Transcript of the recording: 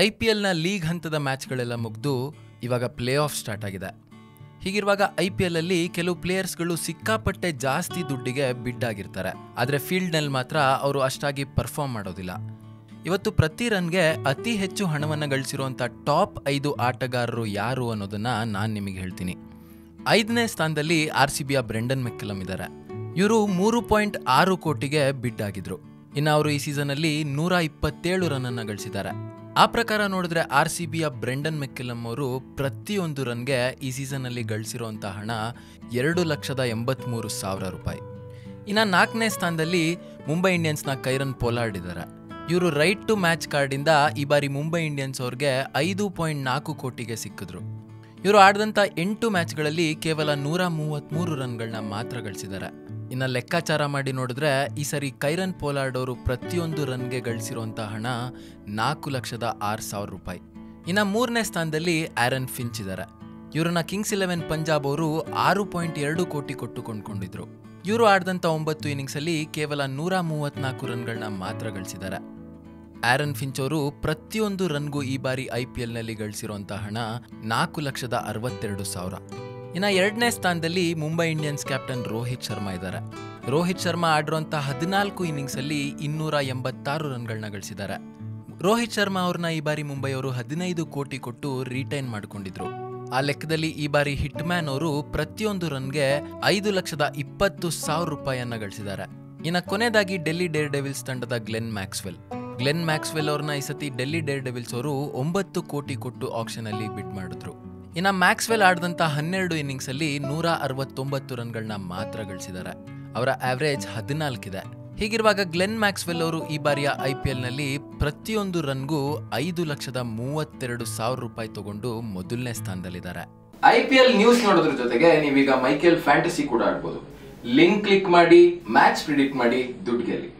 I P ಎಲ್ನ league ಹಂತದ ಮ್ಯಾಚ್ಗಳೆಲ್ಲ ಮುಗಿದು ಇವಾಗ ಪ್ಲೇ ಆಫ್ ಸ್ಟಾರ್ಟ್ ಆಗಿದೆ. ಹೀಗಿರುವಾಗ ಐ ಪಿ ಎಲ್ ಅಲ್ಲಿ ಕೆಲವು ಪ್ಲೇಯರ್ಸ್ಗಳು ಸಿಕ್ಕಾಪಟ್ಟೆ ಜಾಸ್ತಿ ದುಡ್ಡಿಗೆ ಬಿಡ್ ಆಗಿರ್ತಾರೆ. ಆದರೆ ಫೀಲ್ಡ್ನಲ್ಲಿ ಮಾತ್ರ ಅವರು ಅಷ್ಟಾಗಿ ಪರ್ಫಾರ್ಮ್ ಮಾಡೋದಿಲ್ಲ. ಇವತ್ತು ಪ್ರತಿ ರನ್ಗೆ ಅತಿ ಹೆಚ್ಚು ಹಣವನ್ನು ಗಳಿಸಿರುವಂಥ ಟಾಪ್ ಐದು ಆಟಗಾರರು ಯಾರು ಅನ್ನೋದನ್ನ ನಾನು ನಿಮಗೆ ಹೇಳ್ತೀನಿ. ಐದನೇ ಸ್ಥಾನದಲ್ಲಿ ಆರ್ ಸಿ ಬಿಯ ಬ್ರೆಂಡನ್ ಮೆಕ್ಕಲಮ್ ಇದ್ದಾರೆ ಇವರು ಮೂರು ಪಾಯಿಂಟ್ ಆರು ಕೋಟಿಗೆ ಬಿಡ್ ಆಗಿದ್ರು. ಇನ್ನು ಅವರು ಈ ಸೀಸನಲ್ಲಿ ನೂರ ಇಪ್ಪತ್ತೇಳು ರನ್ನನ್ನು ಗಳಿಸಿದ್ದಾರೆ. ಆ ಪ್ರಕಾರ ನೋಡಿದ್ರೆ ಆರ್ ಸಿ ಬಿಯ ಬ್ರೆಂಡನ್ ಮೆಕ್ಕಿಲಮ್ ಅವರು ಪ್ರತಿಯೊಂದು ರನ್ಗೆ ಈ ಸೀಸನ್ನಲ್ಲಿ ಗಳಿಸಿರುವಂಥ ಹಣ ಎರಡು ಲಕ್ಷದ ಎಂಬತ್ಮೂರು ಸಾವಿರ ರೂಪಾಯಿ. ಇನ್ನು ನಾಲ್ಕನೇ ಸ್ಥಾನದಲ್ಲಿ ಮುಂಬೈ ಇಂಡಿಯನ್ಸ್ನ ಕೈರನ್ ಪೋಲಾರ್ಡ್ ಇದ್ದಾರೆ ಇವರು ರೈಟ್ ಟು ಮ್ಯಾಚ್ ಕಾರ್ಡಿಂದ ಈ ಬಾರಿ ಮುಂಬೈ ಇಂಡಿಯನ್ಸ್ ಅವ್ರಿಗೆ ಐದು ಪಾಯಿಂಟ್ ನಾಲ್ಕು ಕೋಟಿಗೆ ಸಿಕ್ಕಿದ್ರು. ಇವರು ಆಡಿದಂಥ ಎಂಟು ಮ್ಯಾಚ್ಗಳಲ್ಲಿ ಕೇವಲ ನೂರ ಮೂವತ್ತ್ಮೂರು ರನ್ಗಳನ್ನ ಮಾತ್ರ ಗಳಿಸಿದ್ದಾರೆ. ಇನ್ನು ಲೆಕ್ಕಾಚಾರ ಮಾಡಿ ನೋಡಿದ್ರೆ, ಈ ಸರಿ ಕೈರನ್ ಪೋಲಾರ್ಡ್ ಅವರು ಪ್ರತಿಯೊಂದು ರನ್ಗೆ ಗಳಿಸಿರುವಂಥ ಹಣ ನಾಲ್ಕು ಲಕ್ಷದ ಆರು ಸಾವಿರ ರೂಪಾಯಿ. ಇನ್ನು ಮೂರನೇ ಸ್ಥಾನದಲ್ಲಿ ಆ್ಯರನ್ ಫಿಂಚ್ ಇದ್ದಾರೆ ಇವರನ್ನ ಕಿಂಗ್ಸ್ ಇಲೆವೆನ್ ಪಂಜಾಬ್ ಅವರು ಆರು ಪಾಯಿಂಟ್ ಎರಡು ಕೋಟಿ ಕೊಟ್ಟು ಕೊಂಡ್ಕೊಂಡಿದ್ರು. ಇವರು ಆಡಿದಂಥ ಒಂಬತ್ತು ಇನ್ನಿಂಗ್ಸಲ್ಲಿ ಕೇವಲ ನೂರ ಮೂವತ್ನಾಲ್ಕು ರನ್ಗಳನ್ನ ಮಾತ್ರ ಗಳಿಸಿದ್ದಾರೆ. ಆ್ಯರನ್ ಫಿಂಚ್ ಅವರು ಪ್ರತಿಯೊಂದು ರನ್ಗೂ ಈ ಬಾರಿ ಐ ಪಿ ಎಲ್ನಲ್ಲಿ ಗಳಿಸಿರುವಂಥ ಹಣ ನಾಲ್ಕು ಲಕ್ಷದ ಅರವತ್ತೆರಡು ಸಾವಿರ. ಇನ್ನು ಎರಡನೇ ಸ್ಥಾನದಲ್ಲಿ ಮುಂಬೈ ಇಂಡಿಯನ್ಸ್ ಕ್ಯಾಪ್ಟನ್ ರೋಹಿತ್ ಶರ್ಮಾ ಇದ್ದಾರೆ. ರೋಹಿತ್ ಶರ್ಮಾ ಆಡಿರೋಂಥ ಹದಿನಾಲ್ಕು ಇನ್ನಿಂಗ್ಸಲ್ಲಿ ಇನ್ನೂರ ಎಂಬತ್ತಾರು ರನ್ಗಳನ್ನ ಗಳಿಸಿದ್ದಾರೆ. ರೋಹಿತ್ ಶರ್ಮಾ ಅವ್ರನ್ನ ಈ ಬಾರಿ ಮುಂಬೈಯವರು ಹದಿನೈದು ಕೋಟಿ ಕೊಟ್ಟು ರಿಟೈನ್ ಮಾಡಿಕೊಂಡಿದ್ರು. ಆ ಲೆಕ್ಕದಲ್ಲಿ ಈ ಬಾರಿ ಹಿಟ್ ಮ್ಯಾನ್ ಅವರು ಪ್ರತಿಯೊಂದು ರನ್ಗೆ ಐದು ಲಕ್ಷದ ಇಪ್ಪತ್ತು ಸಾವಿರ ರೂಪಾಯಿಯನ್ನ ಗಳಿಸಿದ್ದಾರೆ. ಇನ್ನು ಕೊನೆಯದಾಗಿ ಡೆಲ್ಲಿ ಡೇರ್ ಡೆವಿಲ್ಸ್ ತಂಡದ ಗ್ಲೆನ್ ಮ್ಯಾಕ್ಸ್ವೆಲ್. ಗ್ಲೆನ್ ಮ್ಯಾಕ್ಸ್ವೆಲ್ ಅವ್ರನ್ನ ಈ ಸತಿ ಡೆಲ್ಲಿ ಡೇರ್ ಡೆವಿಲ್ಸ್ ಅವರು ಒಂಬತ್ತು ಕೋಟಿ ಕೊಟ್ಟು ಆಕ್ಷನ್ ಅಲ್ಲಿ ಬಿಡ್ ಮಾಡಿದ್ರು. ಇನ್ನು ಮ್ಯಾಕ್ಸ್ವೆಲ್ ಆಡಿದಂಥ ಹನ್ನೆರಡು ಇನ್ನಿಂಗ್ಸ್ ಅಲ್ಲಿ ನೂರ ಅರವತ್ತೊಂಬತ್ತು ರನ್ಗಳನ್ನ ಮಾತ್ರ ಗಳಿಸಿದ್ದಾರೆ. ಅವರ ಆವರೇಜ್ ಹದಿನಾಲ್ಕಿದೆ. ಹೀಗಿರುವಾಗ ಗ್ಲೆನ್ ಮ್ಯಾಕ್ಸ್ವೆಲ್ ಅವರು ಈ ಬಾರಿಯ ಐ ಪಿ ಎಲ್ನಲ್ಲಿ ಪ್ರತಿಯೊಂದು ರನ್ಗೂ ಐದು ಲಕ್ಷದ ಮೂವತ್ತೆರಡು ಸಾವಿರ ರೂಪಾಯಿ ತಗೊಂಡು ಮೊದಲನೇ ಸ್ಥಾನದಲ್ಲಿದ್ದಾರೆ. ಐ ಪಿ ಎಲ್ ನ್ಯೂಸ್ ನೋಡೋದ್ರ ಜೊತೆಗೆ ನೀವೀಗ ಮೈಕೆಲ್ ಫ್ಯಾಂಟಸಿ ಕೂಡ ಆಡ್ಬೋದು. ಲಿಂಕ್ ಕ್ಲಿಕ್ ಮಾಡಿ ಮ್ಯಾಚ್ ಪ್ರಿಡಿಕ್ಟ್ ಮಾಡಿ ದುಡ್ಡು ಗೆಲ್ಲಿ.